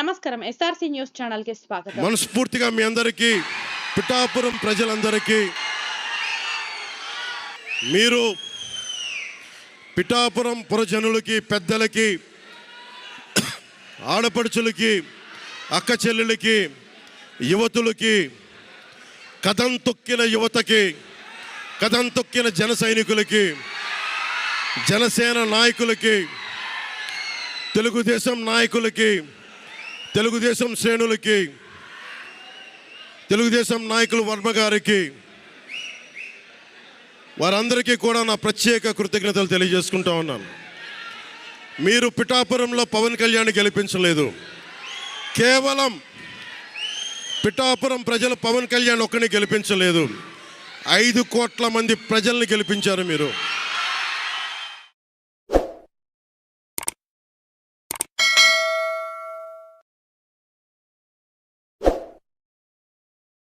నమస్కారం. SRC news ఛానల్కి స్వాగతం. మనస్ఫూర్తిగా మీ అందరికీ పిఠాపురం ప్రజలందరికీ మీరు పిఠాపురం పురజనులకి పెద్దలకి ఆడపడుచులకి అక్క చెల్లెలకి యువతులకి కథం తొక్కిన యువతకి కథం తొక్కిన జన సైనికులకి జనసేన నాయకులకి తెలుగుదేశం నాయకులకి తెలుగుదేశం శ్రేణులకి తెలుగుదేశం నాయకులు వర్మ గారికి వారందరికీ కూడా నా ప్రత్యేక కృతజ్ఞతలు తెలియజేసుకుంటా ఉన్నాను. మీరు పిఠాపురంలో పవన్ కళ్యాణ్ గెలిపించలేదు. కేవలం పిఠాపురం ప్రజలు పవన్ కళ్యాణ్ ఒక్కని గెలిపించలేదు. ఐదు కోట్ల మంది ప్రజల్ని గెలిపించారు మీరు.